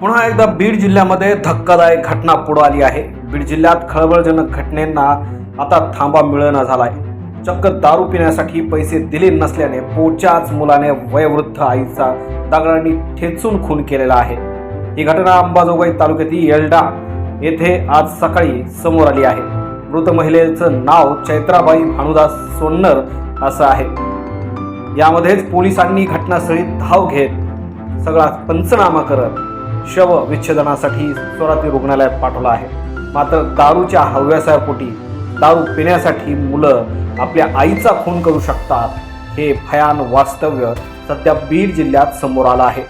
पुन्हा एकदा बीड जिल्ह्यामध्ये धक्कादायक घटना पुढे आली आहे. बीड जिल्ह्यात खळबळजनक घटनेंना आता थांबा मिळना झालाय. चक्क दारू पिण्यासाठी पैसे दिले नसल्याने पोटच्याच मुलाने वयोवृद्ध आईचा दगडांनी ठेचून खून केलेला आहे. ही घटना अंबाजोगाई तालुक्यातील येलडा येथे आज सकाळी समोर आली आहे. मृत महिलेचं नाव चैत्राबाई भानुदास सोन्नर असं आहे. यामध्येच पोलिसांनी घटनास्थळी धाव घेत सगळा पंचनामा करत शव विच्छेदनासाठी स्वराती रुग्णालयात पाठवला आहे. मात्र दारूच्या हव्यासापोटी दारू पिण्यासाठी मुलं आपल्या आईचा खून करू शकतात हे भयान वास्तव्य सध्या बीड जिल्ह्यात समोर आलं आहे.